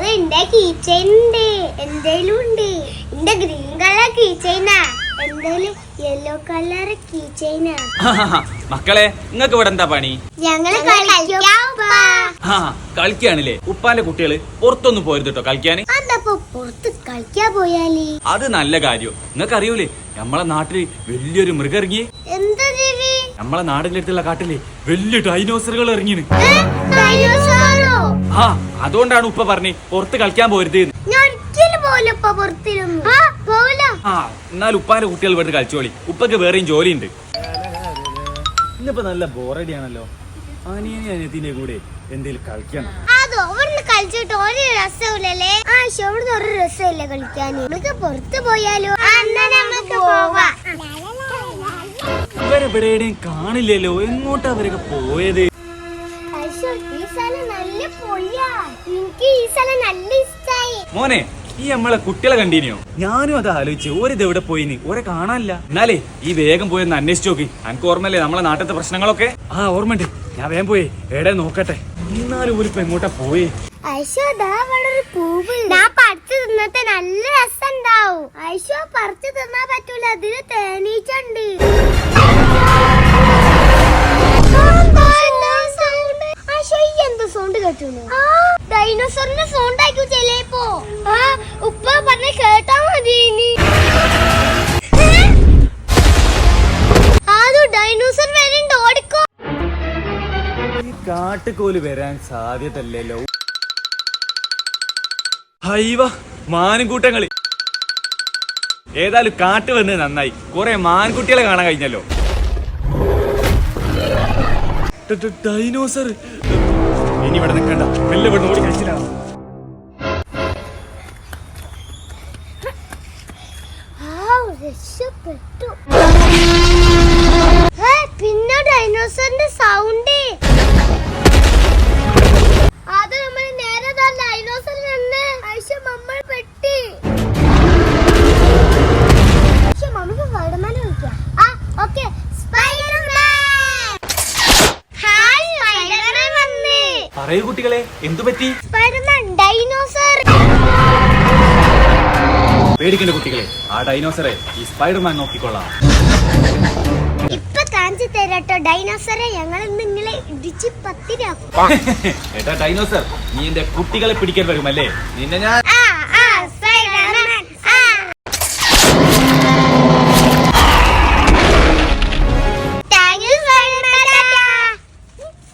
അത് എന്റെ കീച്ചൈൻ ഉണ്ട്. എന്തേലും ഉണ്ട്. എന്റെ ഗ്രീൻ കളർ കീച്ചെയിനാ എന്തേലും യെല്ലോ കളർ കീച്ചെയിനാ മക്കളെ നിങ്ങൾക്ക് ഇവിടെ എന്താ പണി? ഞങ്ങൾ കളിക്കാം ആ കളിക്കാണില്ലേ? ഉപ്പാന്റെ കുട്ടികൾ പുറത്തൊന്നും പോരുത് കേട്ടോ കളിക്കാന് അതപ്പോ പുറത്ത് കളിക്കാൻ പോയാലേ? അത് നല്ല കാര്യം. നിങ്ങൾക്ക് അറിയൂലേ നമ്മളെ നാട്ടിൽ വലിയൊരു മൃഗം ഇറങ്ങി എന്താ ദേവി നമ്മളെ നാടിന്റെ അടുത്തുള്ള കാട്ടിൽ വലിയ ഡൈനോസറുകൾ ഇറങ്ങിന് ഡൈനോസറോ ആ അതുകൊണ്ടാണ് ഉപ്പ പറഞ്ഞേ പുറത്ത് കളിക്കാൻ പോരുത് ആ എന്നാൽ ഉപ്പാന്റെ കുട്ടികൾ ഇവിടെ കളിച്ചോളി. ഉപ്പക്ക് വേറെയും ജോലിയുണ്ട്. ഇന്നിപ്പോ നല്ല ബോറടിയാണല്ലോ അനിയനെ അനിയത്തിന്റെ കൂടെ എന്തേലും കളിക്കണം. അതോ ഇവിടുന്ന് കളിച്ചിട്ട് ഒരു രസമില്ലല്ലേ ആ ശോ, ഇവിടുന്ന് ഒരു രസമില്ല കളിക്കാൻ നമുക്ക് പുറത്ത് പോയാലോ? നമുക്ക് പോവാം. ഇവരെവിടെയും കാണില്ലല്ലോ. എങ്ങോട്ടാ അവരൊക്കെ പോയത്? നല്ല ഇഷ്ടായി. മോനെ ഈ നമ്മളെ കുട്ടികളെ കണ്ടീനിയോ ഞാനും അത് ആലോചിച്ച് ഒരു എവിടെ പോയിന്? ഓരെ കാണാനില്ല. എന്നാലേ ഈ വേഗം പോയി ഒന്ന് അന്വേഷിച്ച് നോക്കി. എനിക്ക് ഓർമ്മല്ലേ നമ്മളെ നാട്ടിലത്തെ പ്രശ്നങ്ങളൊക്കെ? ആ ഓർമ്മയുണ്ട്. ഞാൻ വേഗം പോയി. എവിടെ നോക്കട്ടെ. എന്നാലും ഒരു പെങ്ങോട്ടെ പോയി? ഒരു നല്ല രസം ഉണ്ടാവും ഐശോ പറിച്ചു തിന്നാൻ പറ്റൂല. അതിന് തേനീച്ചുണ്ട്. എന്ത് സൗണ്ട് കേട്ടുന്നു? ഡൈനോസറിന്റെ സൗണ്ട് ആയിരിക്കും പോ ആ ഉപ്പ പറഞ്ഞ കേട്ടാ മതി ഇനി. ഡൈനോസർ വരുന്നുണ്ട് ഓടിക്കോ. കാട്ടുകോൽ വരാൻ സാധ്യതല്ലല്ലോ ഹൈവ മാനുകൂട്ടങ്ങൾ ഏതായാലും കാട്ട് വന്ന് നന്നായി. കുറെ മാൻകുട്ടികളെ കാണാൻ കഴിഞ്ഞല്ലോ. ഡൈനോസർ. ഇനി ഇവിടെ നിൽക്കണ്ട. മെല്ലെ ഇവിടെ ഓടി കഴിച്ചില്ല. ആവ്, രക്ഷപ്പെട്ടു. പറയൂ കുട്ടികളെ എന്തു പറ്റി? പേടിക്കണ്ട കുട്ടികളെ ആ ഡൈനോസറെ ഈ സ്പൈഡർമാൻ നോക്കിക്കൊള്ളാം. ഇപ്പൊ കാണിച്ചു തരാട്ടോ ഡൈനോസറെ ഞങ്ങൾ നിങ്ങളെ ഇടിച്ച് പത്തിരാക്കും ഏട്ടാ ഡൈനോസർ നീ എന്റെ കുട്ടികളെ പിടിക്കാൻ വരുമല്ലേ? നിന്നെ ഞാൻ